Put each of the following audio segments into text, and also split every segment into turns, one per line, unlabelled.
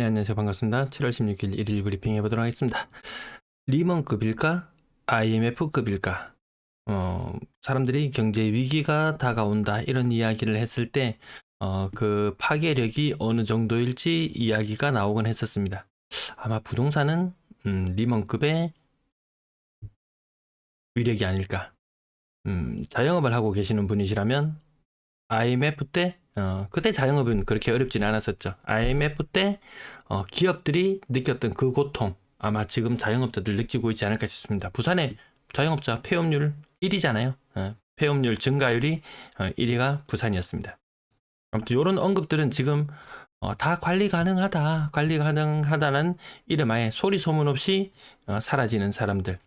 네, 안녕하세요. 반갑습니다. 7월 16일 일일 브리핑 해보도록 하겠습니다. 리먼급일까? IMF급일까? 어, 사람들이 경제 위기가 다가온다 이런 이야기를 했을 때, 어, 그 파괴력이 어느 정도일지 이야기가 나오곤 했었습니다. 아마 부동산은 음, 리먼급의 위력이 아닐까. 음, 자영업을 하고 계시는 분이시라면 IMF 때 어, 그때 자영업은 그렇게 어렵진 않았었죠. IMF 때 어, 기업들이 느꼈던 그 고통 아마 지금 자영업자들 느끼고 있지 않을까 싶습니다. 부산의 자영업자 폐업률 1위잖아요. 어, 폐업률 증가율이 어, 1위가 부산이었습니다. 아무튼 이런 언급들은 지금 어, 다 관리 가능하다, 관리 가능하다는 이름 아예 소리 소문 없이 어, 사라지는 사람들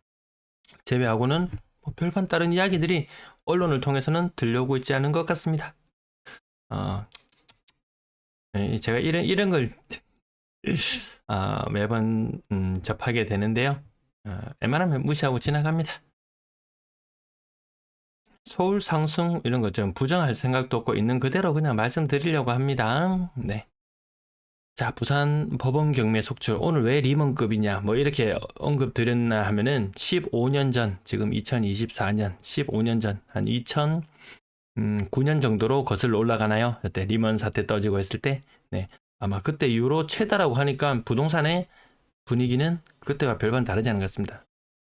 제외하고는 뭐 별반 다른 이야기들이 언론을 통해서는 들려오고 있지 않은 것 같습니다. 어, 네, 제가 이런 이런 걸 아, 매번 음, 접하게 되는데요. 어, 웬만하면 무시하고 지나갑니다. 서울 상승 이런 거좀 부정할 생각도 없고 있는 그대로 그냥 말씀드리려고 합니다. 네. 자, 부산 법원 경매 속출 오늘 왜 리먼급이냐 뭐 이렇게 언급 드렸나 하면은 15년 전 지금 2024년 15년 전 한 2009년 정도로 거슬러 올라가나요? 그때 리먼 사태 떠지고 했을 때 네. 아마 그때 이후로 최다라고 하니까 부동산의 분위기는 그때와 별반 다르지 않은 것 같습니다.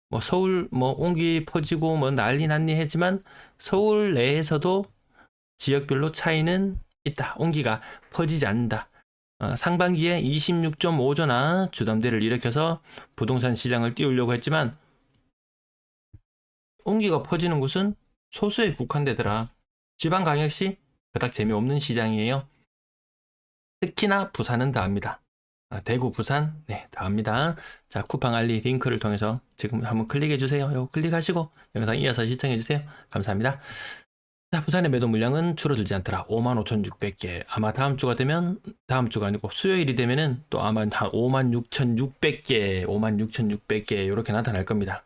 뭐 서울 뭐 온기 퍼지고 뭐 난리 난리 했지만 서울 내에서도 지역별로 차이는 있다. 온기가 퍼지지 않는다. 어, 상반기에 26.5조나 주담대를 일으켜서 부동산 시장을 띄우려고 했지만 온기가 퍼지는 곳은 소수에 국한되더라. 지방광역시 그닥 재미없는 시장이에요. 특히나 부산은 다합니다. 아, 대구, 부산, 네, 다합니다. 자, 쿠팡 알리 링크를 통해서 지금 한번 클릭해 주세요. 이거 클릭하시고 영상 이어서 시청해 주세요. 감사합니다. 자, 부산의 매도 물량은 줄어들지 않더라. 55,600개. 아마 다음 주가 되면 다음 주가 아니고 수요일이 되면은 또 아마 한 56,600개, 56,600개 이렇게 나타날 겁니다.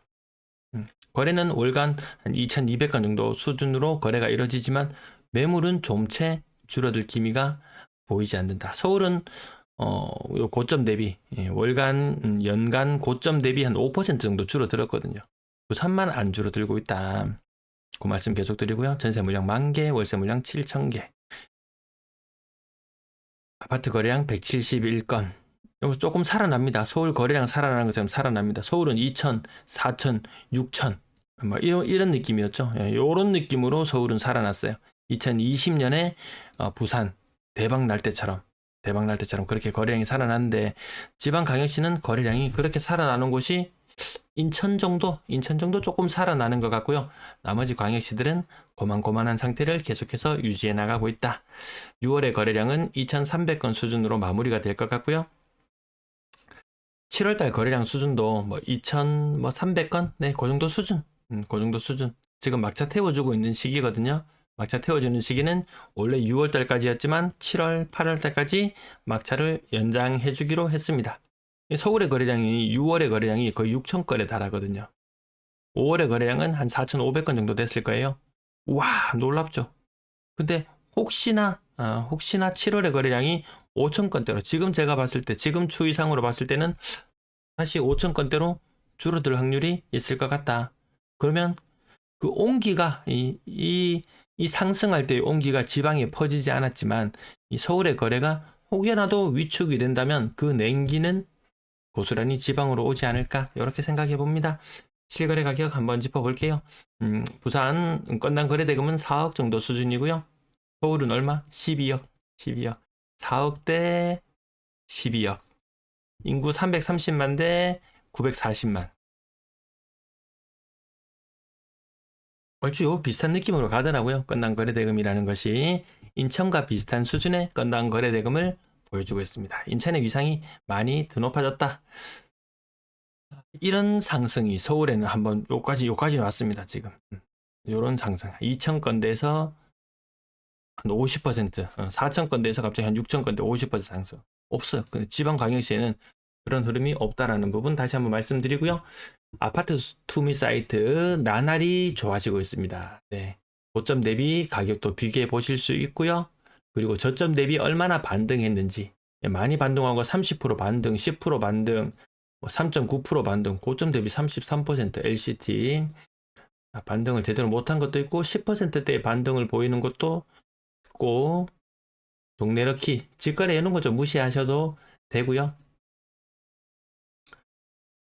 음, 거래는 월간 한 2,200건 정도 수준으로 거래가 이루어지지만 매물은 좀 채 줄어들 기미가 보이지 않는다. 서울은 어, 요 고점 대비 예, 월간 음, 연간 고점 대비 한 5% 정도 줄어들었거든요. 부산만 안 줄어들고 있다. 그 말씀 계속 드리고요. 전세 물량 만 개, 월세 물량 7천 개. 아파트 거래량 171건. 이거 조금 살아납니다. 서울 거래량 살아나는 것처럼 살아납니다. 서울은 2천, 4천, 6천. 뭐 이런, 이런 느낌이었죠. 예, 이런 느낌으로 서울은 살아났어요. 2020년에 어, 부산 대박 날 때처럼 대박 날 때처럼 그렇게 거래량이 살아났는데 지방 광역시는 거래량이 그렇게 살아나는 곳이 인천 정도, 인천 정도 조금 살아나는 것 같고요. 나머지 광역시들은 고만고만한 상태를 계속해서 유지해 나가고 있다. 6월의 거래량은 2,300건 수준으로 마무리가 될 것 같고요. 7월달 거래량 수준도 뭐 2,300건, 네, 그 정도 수준, 음, 그 정도 수준. 지금 막차 태워주고 있는 시기거든요. 막차 태워주는 시기는 원래 6월달까지였지만 7월, 8월달까지 막차를 연장해주기로 했습니다. 서울의 거래량이 6월의 거래량이 거의 6천 건에 달하거든요. 5월의 거래량은 한 4,500건 정도 됐을 거예요. 와 놀랍죠. 근데 혹시나 어, 혹시나 7월의 거래량이 5천 건대로 지금 제가 봤을 때 지금 추이상으로 봤을 때는 다시 5천 건대로 줄어들 확률이 있을 것 같다. 그러면 그 온기가 이, 이, 이 상승할 때의 온기가 지방에 퍼지지 않았지만 이 서울의 거래가 혹여나도 위축이 된다면 그 냉기는 고스란히 지방으로 오지 않을까 이렇게 생각해 봅니다. 실거래 가격 한번 짚어볼게요. 음, 부산 건당 거래 대금은 4억 정도 수준이고요. 서울은 얼마? 12억, 12억. 4억 대 12억. 인구 330만 대 940만. 얼추 요 비슷한 느낌으로 가더라고요. 건당 거래 대금이라는 것이 인천과 비슷한 수준의 건당 거래 대금을 보여주고 있습니다. 인천의 위상이 많이 드높아졌다. 이런 상승이 서울에는 한번 요까지 요까지 왔습니다. 지금 이런 상승 2천 건대에서 한 50%, 4천 건대에서 갑자기 한 6천 건대 50% 상승 없어요. 근데 지방 광역시에는 그런 흐름이 없다라는 부분 다시 한번 말씀드리고요. 아파트 투미 사이트 나날이 좋아지고 있습니다. 네. 고점 대비 가격도 비교해 보실 수 있고요. 그리고 저점 대비 얼마나 반등했는지 예, 많이 반등하고 30% 반등, 10% 반등, 뭐3.9% 반등, 고점 대비 33% LCT 아, 반등을 제대로 못한 것도 있고 10%대의 반등을 보이는 것도 있고 동네 럭키 직거래 이런 거 좀 무시하셔도 되고요.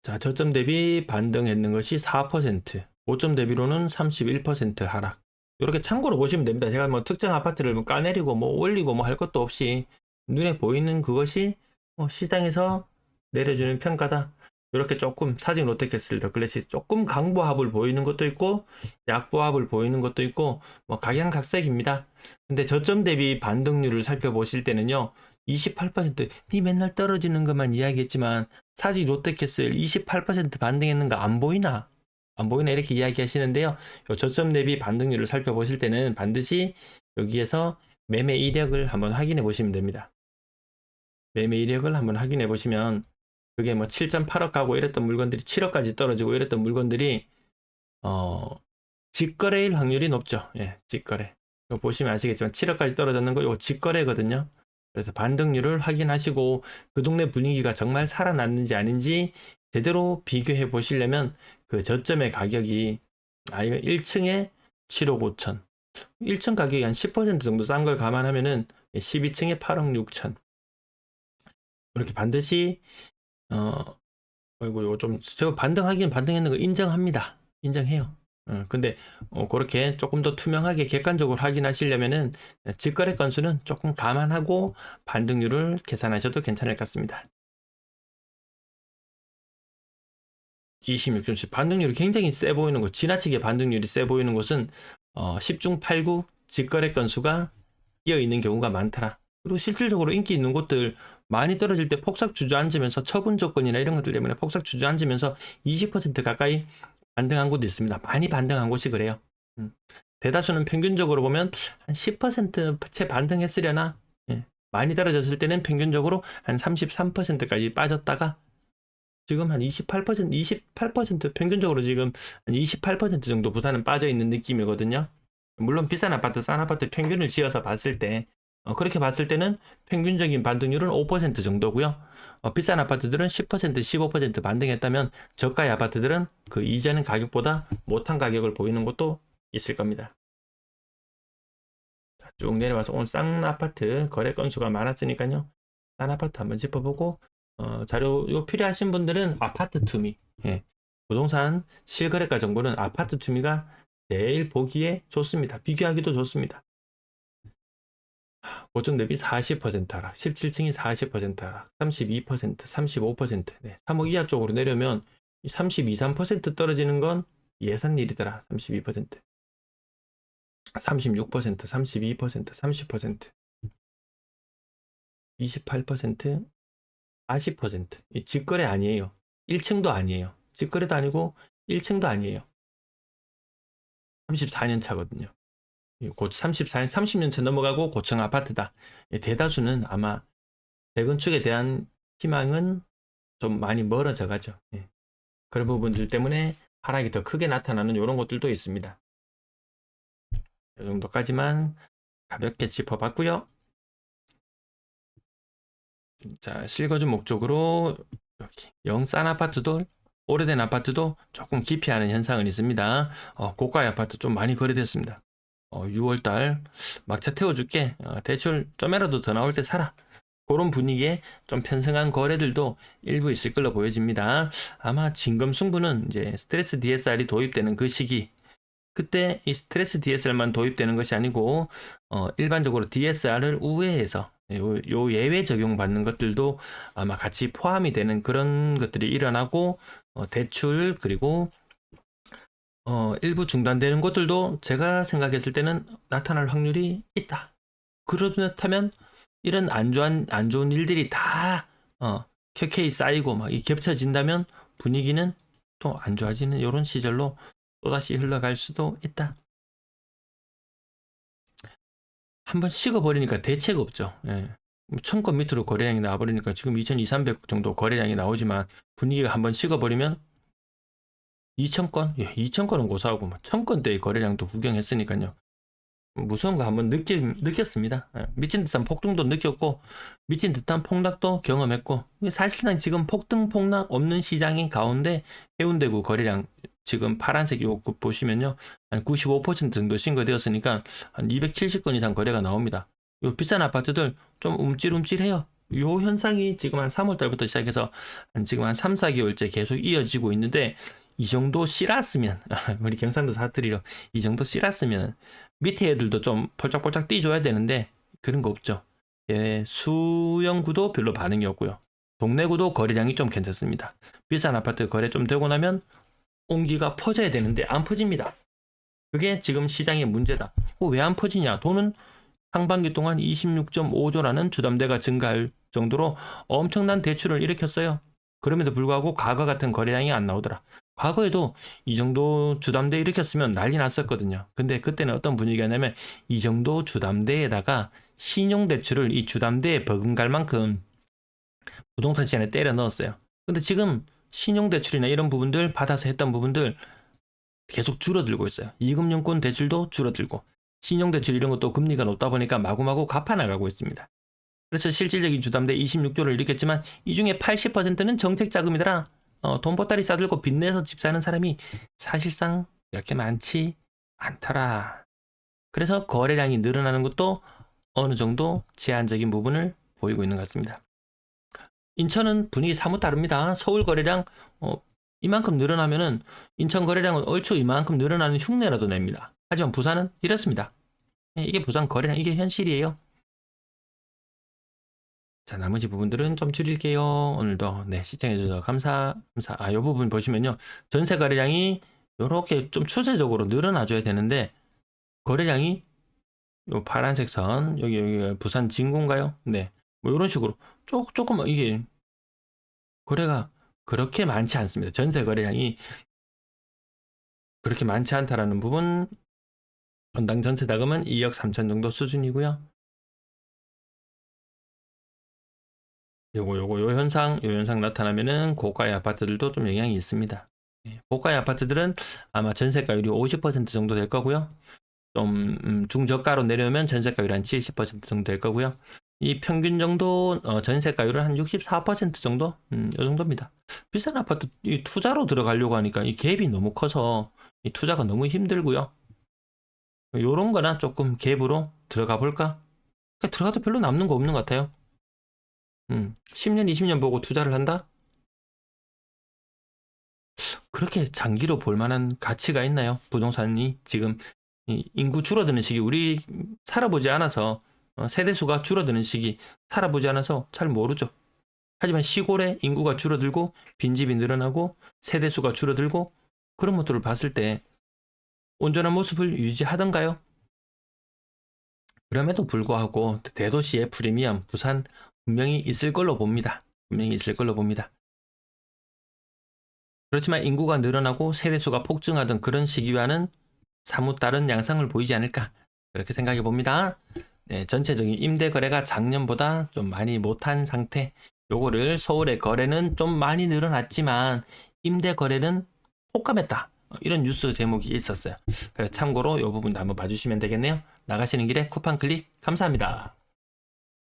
자, 저점 대비 반등했는 것이 4%, 고점 대비로는 31% 하락. 이렇게 참고로 보시면 됩니다. 제가 뭐 특정 아파트를 뭐 까내리고 뭐 올리고 뭐 할 것도 없이 눈에 보이는 그것이 뭐 시장에서 내려주는 평가다. 이렇게 조금 사진 롯데캐슬 더 클래식 조금 강보합을 보이는 것도 있고 약보합을 보이는 것도 있고 뭐 각양각색입니다. 근데 저점 대비 반등률을 살펴보실 때는요. 28%, 니 맨날 떨어지는 것만 이야기했지만 사지 롯데캐슬 28% 반등했는 거안 보이나? 안 보이나 이렇게 이야기하시는데요. 요 저점 대비 반등률을 살펴보실 때는 반드시 여기에서 매매 이력을 한번 확인해 보시면 됩니다. 매매 이력을 한번 확인해 보시면 그게 뭐 7.8억 가고 이랬던 물건들이 7억까지 떨어지고 이랬던 물건들이 어 직거래일 확률이 높죠. 예, 직거래. 보시면 아시겠지만 7억까지 떨어졌는 거 이거 직거래거든요. 그래서 반등률을 확인하시고 그 동네 분위기가 정말 살아났는지 아닌지 제대로 비교해 보시려면 그 저점의 가격이 아 이거 1층에 7억 5천. 1층 가격이 한 10% 정도 싼 걸 감안하면은 12층에 8억 6천. 이렇게 반드시 어 아이고 이거 좀 제가 반등하기는 반등했는 거 인정합니다. 인정해요. 어, 근데 어, 그렇게 조금 더 투명하게 객관적으로 확인하시려면은 직거래 건수는 조금 감안하고 반등률을 계산하셔도 괜찮을 것 같습니다. 26.7 반등률이 굉장히 세 보이는 것, 지나치게 반등률이 세 보이는 것은 어, 10중 8구 직거래 건수가 끼어 있는 경우가 많더라. 그리고 실질적으로 인기 있는 곳들 많이 떨어질 때 폭삭 주저앉으면서 처분 조건이나 이런 것들 때문에 폭삭 주저앉으면서 20% 가까이 반등한 곳도 있습니다. 많이 반등한 곳이 그래요. 음. 대다수는 평균적으로 보면 한 10%채 반등했으려나 예. 많이 떨어졌을 때는 평균적으로 한 33%까지 빠졌다가 지금 한 28%, 28% 평균적으로 지금 한 28% 정도 부산은 빠져 있는 느낌이거든요. 물론 비싼 아파트, 싼 아파트 평균을 지어서 봤을 때 어, 그렇게 봤을 때는 평균적인 반등률은 5% 정도고요. 어, 비싼 아파트들은 10%, 15% 반등했다면 저가의 아파트들은 그 이전 가격보다 못한 가격을 보이는 것도 있을 겁니다. 자, 쭉 내려와서 오늘 싼 아파트 거래 건수가 많았으니까요. 싼 아파트 한번 짚어보고 어, 자료 요 필요하신 분들은 아파트 투미, 예. 부동산 실거래가 정보는 아파트 투미가 제일 보기에 좋습니다. 비교하기도 좋습니다. 고점 대비 40% 하락, 17층이 40% 하락, 32%, 35%, 네, 3억 이하 쪽으로 내려면 32, 3% 떨어지는 건 예산 일이더라. 32%, 36%, 32%, 30%, 28%, 40%. 이 직거래 아니에요. 1층도 아니에요. 직거래도 아니고 1층도 아니에요. 34년 차거든요. 곧 34년, 30년 차 넘어가고 고층 아파트다. 대다수는 아마 재건축에 대한 희망은 좀 많이 멀어져 가죠. 예. 그런 부분들 때문에 하락이 더 크게 나타나는 이런 것들도 있습니다. 이 정도까지만 가볍게 짚어봤고요. 자, 실거주 목적으로 여기 영싼 아파트도 오래된 아파트도 조금 기피하는 현상은 있습니다. 어, 고가의 아파트 좀 많이 거래됐습니다. 어, 6월달 막차 태워줄게. 어, 대출 좀이라도 더 나올 때 사라. 그런 분위기에 좀 편승한 거래들도 일부 있을 걸로 보여집니다. 아마 진금 승부는 이제 스트레스 DSR이 도입되는 그 시기. 그때 이 스트레스 DSR만 도입되는 것이 아니고 어, 일반적으로 DSR을 우회해서 요, 요 예외 적용 받는 것들도 아마 같이 포함이 되는 그런 것들이 일어나고 어, 대출 그리고 어, 일부 중단되는 것들도 제가 생각했을 때는 나타날 확률이 있다. 그렇다면 이런 안 좋은, 안 좋은 일들이 다, 어, 켜켜이 쌓이고 막 겹쳐진다면 분위기는 또 안 좋아지는 이런 시절로 또다시 흘러갈 수도 있다. 한번 식어버리니까 대책 없죠. 예. 천건 밑으로 거래량이 나와버리니까 지금 2200, 정도 거래량이 나오지만 분위기가 한번 식어버리면 2,000건? 예, 2,000건은 고사하고 뭐 1,000건대의 거래량도 구경했으니까요. 무서운 거 한번 느끼, 느꼈습니다. 예, 미친 듯한 폭등도 느꼈고 미친 듯한 폭락도 경험했고 사실상 지금 폭등 폭락 없는 시장인 가운데 해운대구 거래량 지금 파란색 요거 보시면요 한 95% 정도 신고되었으니까 한 270건 이상 거래가 나옵니다. 요 비싼 아파트들 좀 움찔움찔해요. 요 현상이 지금 한 3월 달부터 시작해서 한 지금 한 3, 4개월째 계속 이어지고 있는데 이 정도 씨랐으면 우리 경상도 사투리로 이 정도 씨랐으면 밑에 애들도 좀 펄짝펄짝 뛰줘야 되는데 그런 거 없죠. 예, 수영구도 별로 반응이 없고요. 동래구도 거래량이 좀 괜찮습니다. 비싼 아파트 거래 좀 되고 나면 온기가 퍼져야 되는데 안 퍼집니다. 그게 지금 시장의 문제다. 왜 안 퍼지냐? 돈은 상반기 동안 26.5조라는 주담대가 증가할 정도로 엄청난 대출을 일으켰어요. 그럼에도 불구하고 과거 같은 거래량이 안 나오더라. 과거에도 이 정도 주담대 일으켰으면 난리 났었거든요. 근데 그때는 어떤 분위기였냐면 이 정도 주담대에다가 신용대출을 이 주담대에 버금갈 만큼 부동산 시장에 때려 넣었어요. 근데 지금 신용대출이나 이런 부분들 받아서 했던 부분들 계속 줄어들고 있어요. 이금융권 대출도 줄어들고 신용대출 이런 것도 금리가 높다 보니까 마구마구 갚아나가고 있습니다. 그래서 실질적인 주담대 26조를 일으켰지만 이 중에 80%는 정책 자금이더라. 어, 돈 보따리 싸들고 빚내서 집 사는 사람이 사실상 이렇게 많지 않더라. 그래서 거래량이 늘어나는 것도 어느 정도 제한적인 부분을 보이고 있는 것 같습니다. 인천은 분위기 사뭇 다릅니다. 서울 거래량 어, 이만큼 늘어나면은 인천 거래량은 얼추 이만큼 늘어나는 흉내라도 냅니다. 하지만 부산은 이렇습니다. 예, 이게 부산 거래량 이게 현실이에요. 자, 나머지 부분들은 좀 줄일게요. 오늘도 네, 시청해 주셔서 감사, 감사. 아, 요 부분 보시면요. 전세 거래량이 요렇게 좀 추세적으로 늘어나 줘야 되는데, 거래량이 요 파란색 선, 여기, 여기 부산 진구인가요? 네. 뭐 요런 식으로 조, 조금 이게 거래가 그렇게 많지 않습니다. 전세 거래량이 그렇게 많지 않다라는 부분, 건당 전세 자금은 2억 3천 정도 수준이고요. 요거 요거 요 현상 요 현상 나타나면은 고가의 아파트들도 좀 영향이 있습니다. 예, 고가의 아파트들은 아마 전세가율이 50% 정도 될 거고요. 좀 음, 중저가로 내려오면 전세가율이 한70% 정도 될 거고요. 이 평균 정도 어, 전세가율은 한 64% 정도, 음, 이 정도입니다. 비싼 아파트 이 투자로 들어가려고 하니까 이 갭이 너무 커서 이 투자가 너무 힘들고요. 요런 거나 조금 갭으로 들어가 볼까? 그러니까 들어가도 별로 남는 거 없는 것 같아요. 음, 10년, 20년 보고 투자를 한다? 그렇게 장기로 볼 만한 가치가 있나요? 부동산이 지금 이 인구 줄어드는 시기, 우리 살아보지 않아서 어, 세대수가 줄어드는 시기, 살아보지 않아서 잘 모르죠. 하지만 시골에 인구가 줄어들고 빈집이 늘어나고 세대수가 줄어들고 그런 것들을 봤을 때 온전한 모습을 유지하던가요? 그럼에도 불구하고 대도시의 프리미엄 부산 분명히 있을 걸로 봅니다. 분명히 있을 걸로 봅니다. 그렇지만 인구가 늘어나고 세대수가 폭증하던 그런 시기와는 사뭇 다른 양상을 보이지 않을까 그렇게 생각해 봅니다. 네, 전체적인 임대 거래가 작년보다 좀 많이 못한 상태. 요거를 서울의 거래는 좀 많이 늘어났지만 임대 거래는 폭감했다. 이런 뉴스 제목이 있었어요. 그래서 참고로 이 부분도 한번 봐주시면 되겠네요. 나가시는 길에 쿠팡 클릭 감사합니다.